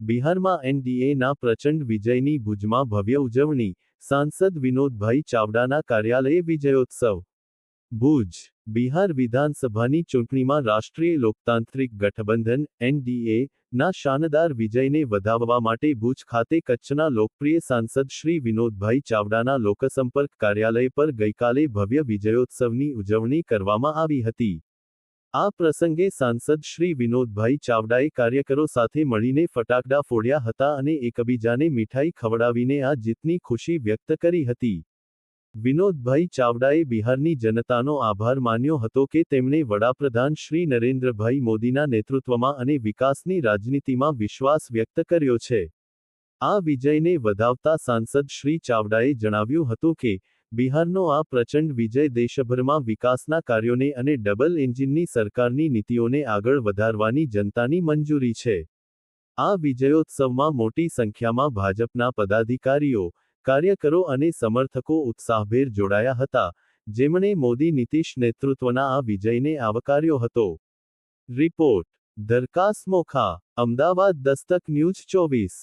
બિહારમાં એનડીએના પ્રચંડ વિજયની ભુજમાં ભવ્ય ઉજવણી, સાંસદ વિનોદભાઈ ચાવડાના કાર્યાલયે વિજયોત્સવ. ભુજ, બિહાર વિધાનસભાની ચૂંટણીમાં રાષ્ટ્રીય લોકતાંત્રિક ગઠબંધન, એનડીએ ના શાનદાર વિજયને વધાવવા માટે ભુજ ખાતે કચ્છના લોકપ્રિય સાંસદ શ્રી વિનોદભાઈ ચાવડાના લોકસંપર્ક કાર્યાલય પર ગઈકાલે ભવ્ય વિજયોત્સવની ઉજવણી કરવામાં આવી હતી. આ પ્રસંગે સાંસદ શ્રી વિનોદભાઈ ચાવડાએ કાર્યકરો સાથે મળીને ફટાકડા ફોડ્યા હતા અને એકબીજાને મીઠાઈ ખવડાવીને આ જીતની ખુશી વ્યક્ત કરી હતી. વિનોદભાઈ ચાવડાએ બિહારની જનતાનો આભાર માન્યો હતો કે તેમણે વડાપ્રધાન શ્રી નરેન્દ્રભાઈ મોદીના નેતૃત્વમાં અને વિકાસની રાજનીતિમાં વિશ્વાસ વ્યક્ત કર્યો છે. આ વિજયને વધાવતા સાંસદ શ્રી ચાવડાએ જણાવ્યું હતું કે બિહારનો આ પ્રચંડ વિજય દેશભરમાં વિકાસના કાર્યોને અને ડબલ એન્જિનની સરકારની નીતિઓને આગળ વધારવાની જનતાની મંજૂરી છે. આ વિજયોત્સવમાં મોટી સંખ્યામાં ભાજપના પદાધિકારીઓ, કાર્યકરો અને સમર્થકો ઉત્સાહભેર જોડાયા હતા, જેમણે મોદી નીતિશ નેતૃત્વના આ વિજયને આવકાર્યો હતો. રિપોર્ટ, ધરકાસ મોખા, અમદાવાદ દસ્તક ન્યૂઝ ચોવીસ.